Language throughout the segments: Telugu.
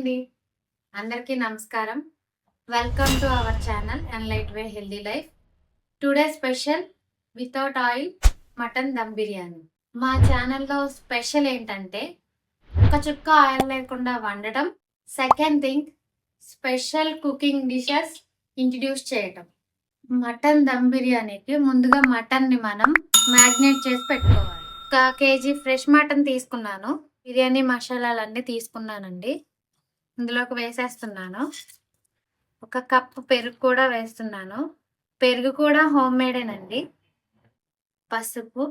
అండి. అందరికీ నమస్కారం. Welcome to our channel and light way healthy life today special without oil mutton dum biryani మా ఛానల్లో స్పెషల్ ఏంటంటే ఒక చుక్క ఆయిల్ లేకుండా వండటం second thing special cooking dishes introduce చేయటం. మటన్ దమ్ బిర్యానీకి ముందుగా మటన్ని మనం మ్యాగ్నేట్ చేసి పెట్టుకోవాలి. ఒక కేజీ ఫ్రెష్ మటన్ తీసుకున్నాను. బిర్యానీ మసాలాలన్నీ తీసుకున్నానండి. ఇందులోకి వేసేస్తున్నాను. ఒక కప్పు పెరుగు కూడా వేస్తున్నాను. పెరుగు కూడా హోమ్ మేడేనండి. పసుపు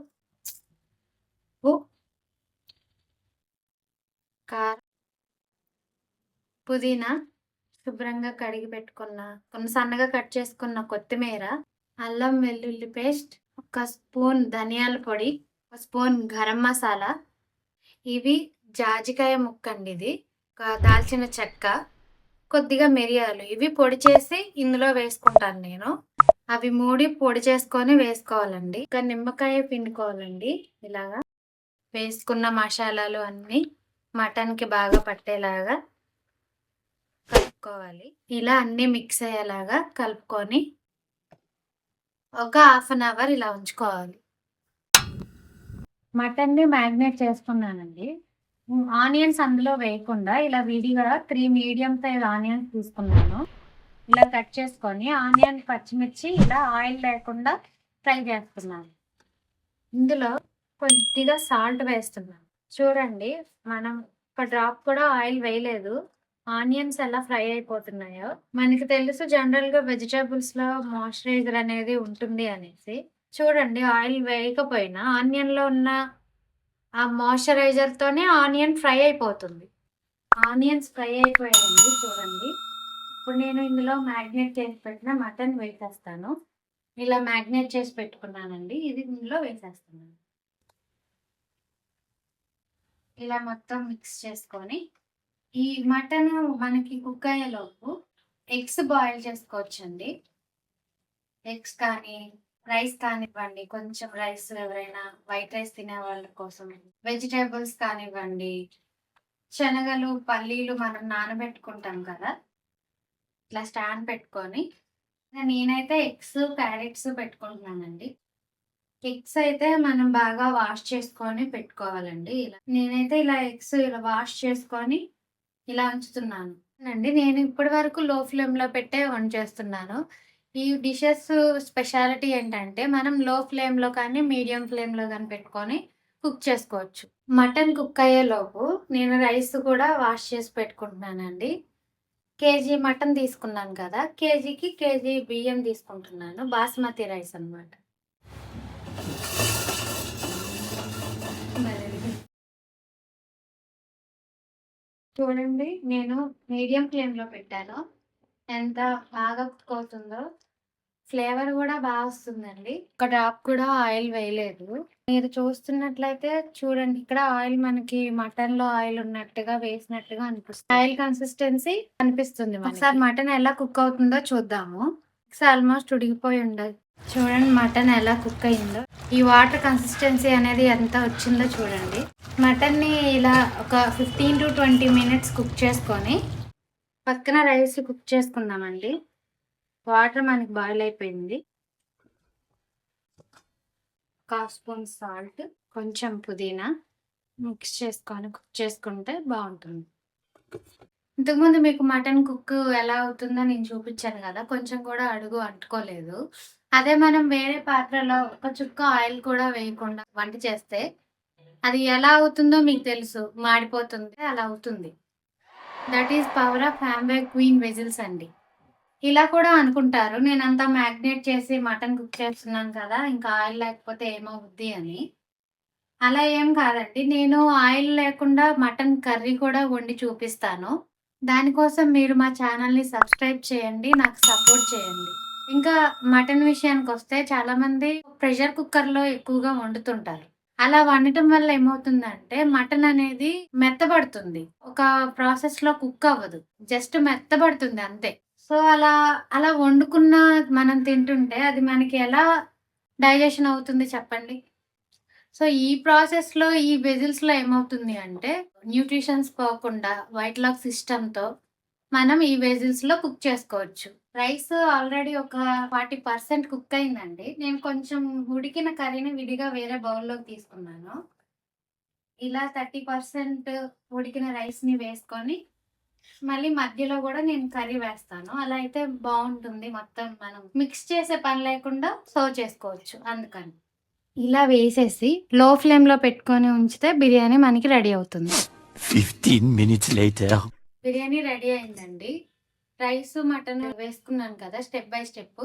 ఉప్పు కారం పుదీనా శుభ్రంగా కడిగి పెట్టుకున్న కొన్ని సన్నగా కట్ చేసుకున్న కొత్తిమీర అల్లం వెల్లుల్లి పేస్ట్ ఒక స్పూన్ ధనియాల పొడి ఒక స్పూన్ గరం మసాలా. ఇవి జాజికాయ ముక్కండి ఇది ఒక దాల్చిన చెక్క కొద్దిగా మిరియాలు ఇవి పొడి చేసి ఇందులో వేసుకుంటాను నేను. అవి మూడి పొడి చేసుకొని వేసుకోవాలండి. ఇంకా నిమ్మకాయ పిండుకోవాలండి ఇలాగా. వేసుకున్న మసాలాలు అన్నీ మటన్కి బాగా పట్టేలాగా కలుపుకోవాలి. ఇలా అన్నీ మిక్స్ అయ్యేలాగా కలుపుకొని ఒక హాఫ్ అన్ అవర్ ఇలా ఉంచుకోవాలి. మటన్ని మ్యాగ్నేట్ చేసుకున్నానండి. ఆనియన్స్ అందులో వేయకుండా ఇలా విడిగా త్రీ మీడియం సైజ్ ఆనియన్స్ తీసుకున్నాను. ఇలా కట్ చేసుకొని ఆనియన్ పచ్చిమిర్చి ఇలా ఆయిల్ లేకుండా ఫ్రై చేస్తున్నాను. ఇందులో కొద్దిగా సాల్ట్ వేస్తున్నాను. చూడండి మనం ఒక డ్రాప్ కూడా ఆయిల్ వేయలేదు. ఆనియన్స్ ఎలా ఫ్రై అయిపోతున్నాయో. మనకి తెలుసు జనరల్గా వెజిటేబుల్స్లో మాయిశ్చరైజర్ అనేది ఉంటుంది అనేసి. చూడండి ఆయిల్ వేయకపోయినా ఆనియన్లో ఉన్న ఆ మాయిశ్చరైజర్ తోనే ఆనియన్ ఫ్రై అయిపోతుంది. ఆనియన్స్ ఫ్రై అయిపోయాయండి చూడండి. ఇప్పుడు నేను ఇందులో మ్యాగ్నేట్ చేసి పెట్టిన మటన్ వేసేస్తాను. ఇలా మ్యాగ్నేట్ చేసి పెట్టుకున్నానండి ఇది ఇందులో వేసేస్తున్నాను ఇలా మొత్తం మిక్స్ చేసుకొని ఈ మటన్ మనకి కుక్ అయ్యేలోపు ఎగ్స్ బాయిల్ చేసుకోవచ్చండి. ఎగ్స్ కానీ రైస్ కానివ్వండి కొంచెం రైస్ ఎవరైనా వైట్ రైస్ తినే వాళ్ళ కోసం. వెజిటేబుల్స్ కానివ్వండి శనగలు పల్లీలు మనం నానబెట్టుకుంటాం కదా? ఇట్లా స్టాండ్ పెట్టుకొని నేనైతే ఎగ్స్ క్యారెట్స్ పెట్టుకుంటున్నానండి. ఎగ్స్ అయితే మనం బాగా వాష్ చేసుకొని పెట్టుకోవాలండి. ఇలా నేనైతే ఇలా ఎగ్స్ ఇలా వాష్ చేసుకొని ఇలా ఉంచుతున్నాను. అండి నేను ఇప్పటి వరకు లో ఫ్లేమ్లో పెట్టే వంట చేస్తున్నాను. ఈ డిషెస్ స్పెషాలిటీ ఏంటంటే మనం లో ఫ్లేమ్లో కానీ మీడియం ఫ్లేమ్లో కానీ పెట్టుకొని కుక్ చేసుకోవచ్చు. మటన్ కుక్ అయ్యేలోపు నేను రైస్ కూడా వాష్ చేసి పెట్టుకుంటున్నానండి. కేజీ మటన్ తీసుకున్నాను కదా కేజీకి కేజీ బియ్యం తీసుకుంటున్నాను బాస్మతి రైస్ అనమాట చూడండి నేను మీడియం ఫ్లేమ్లో పెట్టాను. ఎంత బాగా కుక్ అవుతుందో. ఫ్లేవర్ కూడా బాగా వస్తుందండి. ఒక డ్రాప్ కూడా ఆయిల్ వేయలేదు. మీరు చూస్తున్నట్లయితే చూడండి ఇక్కడ ఆయిల్ మనకి మటన్లో ఆయిల్ ఉన్నట్టుగా వేసినట్టుగా అనిపిస్తుంది. ఆయిల్ కన్సిస్టెన్సీ అనిపిస్తుంది ఒకసారి మటన్ ఎలా కుక్ అవుతుందో చూద్దాము. ఆల్మోస్ట్ ఉడికిపోయి ఉండదు చూడండి మటన్ ఎలా కుక్ అయిందో. ఈ వాటర్ కన్సిస్టెన్సీ అనేది ఎంత వచ్చిందో చూడండి. మటన్ని ఇలా ఒక fifteen to twenty minutes cook చేసుకొని పక్కన రైస్ కుక్ చేసుకుందామండి. వాటర్ మనకి బాయిల్ అయిపోయింది. కాఫ్ స్పూన్ సాల్ట్ కొంచెం పుదీనా మిక్స్ చేసుకొని కుక్ చేసుకుంటే బాగుంటుంది. ఇంతకుముందు మీకు మటన్ కుక్ ఎలా అవుతుందో నేను చూపించాను కదా కొంచెం కూడా అడుగు అంటుకోలేదు. అదే మనం వేరే పాత్రలో ఒక చుక్క ఆయిల్ కూడా వేయకుండా వంట చేస్తే అది ఎలా అవుతుందో మీకు తెలుసు. మాడిపోతుంది అలా అవుతుంది. దట్ ఈస్ పవర్ ఆఫ్ హ్యాంబే క్వీన్ వెజిల్స్ అండి. ఇలా కూడా అనుకుంటారు. నేను అంతా మ్యాగ్నేట్ చేసి మటన్ కుక్ చేస్తున్నాను కదా ఇంకా ఆయిల్ లేకపోతే ఏమవుద్ది అని. అలా ఏం కాదండి. నేను ఆయిల్ లేకుండా మటన్ కర్రీ కూడా వండి చూపిస్తాను. దానికోసం మీరు మా ఛానల్ని సబ్స్క్రైబ్ చేయండి నాకు సపోర్ట్ చేయండి. ఇంకా మటన్ విషయానికి వస్తే చాలామంది ప్రెషర్ కుక్కర్లో ఎక్కువగా వండుతుంటారు. అలా వండటం వల్ల ఏమవుతుందంటే మటన్ అనేది మెత్తబడుతుంది. ఒక ప్రాసెస్లో కుక్ అవ్వదు. జస్ట్ మెత్తబడుతుంది అంతే. సో అలా అలా వండుకున్న మనం తింటుంటే అది మనకి ఎలా డైజెషన్ అవుతుంది చెప్పండి సో ఈ ప్రాసెస్‌లో ఈ వెజిల్స్‌లో ఏమవుతుంది అంటే న్యూట్రిషన్స్ పోకుండా వైట్ లాక్ సిస్టమ్‌తో మనం ఈ వెజిల్స్‌లో కుక్ చేసుకోవచ్చు. రైస్ ఆల్రెడీ ఒక 40% కుక్ అయిందండి. నేను కొంచెం ఉడికిన కర్రీని విడిగా వేరే బౌల్‌లోకి తీసుకున్నాను. ఇలా 30% ఉడికిన రైస్‌ని వేసుకొని మళ్ళీ మధ్యలో గూడా నేను కర్రీ వేస్తాను. అలా అయితే బావుంటుంది. మొత్తం మనం మిక్స్ చేసే పని లేకుండా సర్వ్ చేసుకోవచ్చు అందుకని. ఇలా వేసేసి లో ఫ్లేమ్‌లో పెట్టుకొని ఉంచితే బిర్యానీ మనకి రెడీ అవుతుంది. 15 minutes later. బిర్యానీ రెడీ అయిందండి. రైస్, మటన్ వేసుకున్నాను కదా! Step by step.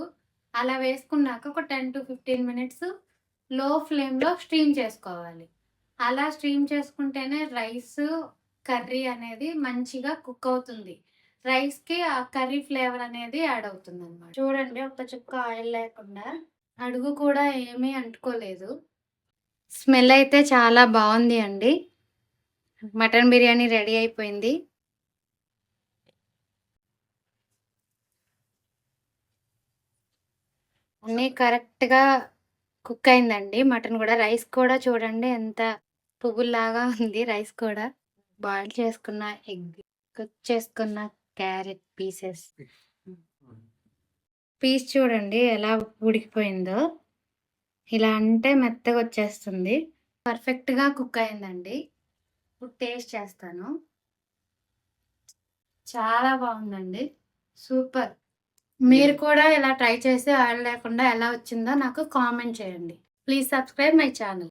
అలా వేసుకున్నాక ఒక 10-15 మినిట్స్లో ఫ్లేమ్‌లో స్టీమ్ చేసుకోవాలి. అలా స్టీమ్ చేసుకుంటేనే రైస్, కర్రీ అనేది మంచిగా కుక్ అవుతుంది. రైస్‌కి ఆ కర్రీ ఫ్లేవర్ అనేది యాడ్ అవుతుంది అనమాట చూడండి ఒక్క చుక్క ఆయిల్ లేకుండా అడుగు కూడా ఏమీ అంటుకోలేదు. స్మెల్ అయితే చాలా బాగుంది అండి. మటన్ బిర్యానీ రెడీ అయిపోయింది. అన్నీ కరెక్ట్‌గా కుక్ అయిందండి. మటన్ కూడా రైస్ కూడా చూడండి ఎంత పువ్వుల్లాగా ఉంది రైస్ కూడా. బాయిల్ చేసుకున్న ఎగ్, కుక్ చేసుకున్న క్యారెట్ పీసెస్. పీస్ చూడండి ఎలా ఉడికిపోయిందో. ఇలా అంటే మెత్తగా వచ్చేస్తుంది. పర్ఫెక్ట్‌గా కుక్ అయిందండి. ఇప్పుడు టేస్ట్ చేస్తాను. చాలా బావుందండి. సూపర్. మీరు కూడా ఇలా ట్రై చేసి ఆయిల్ లేకుండా ఎలా వచ్చిందో నాకు కామెంట్ చేయండి. Please subscribe my channel.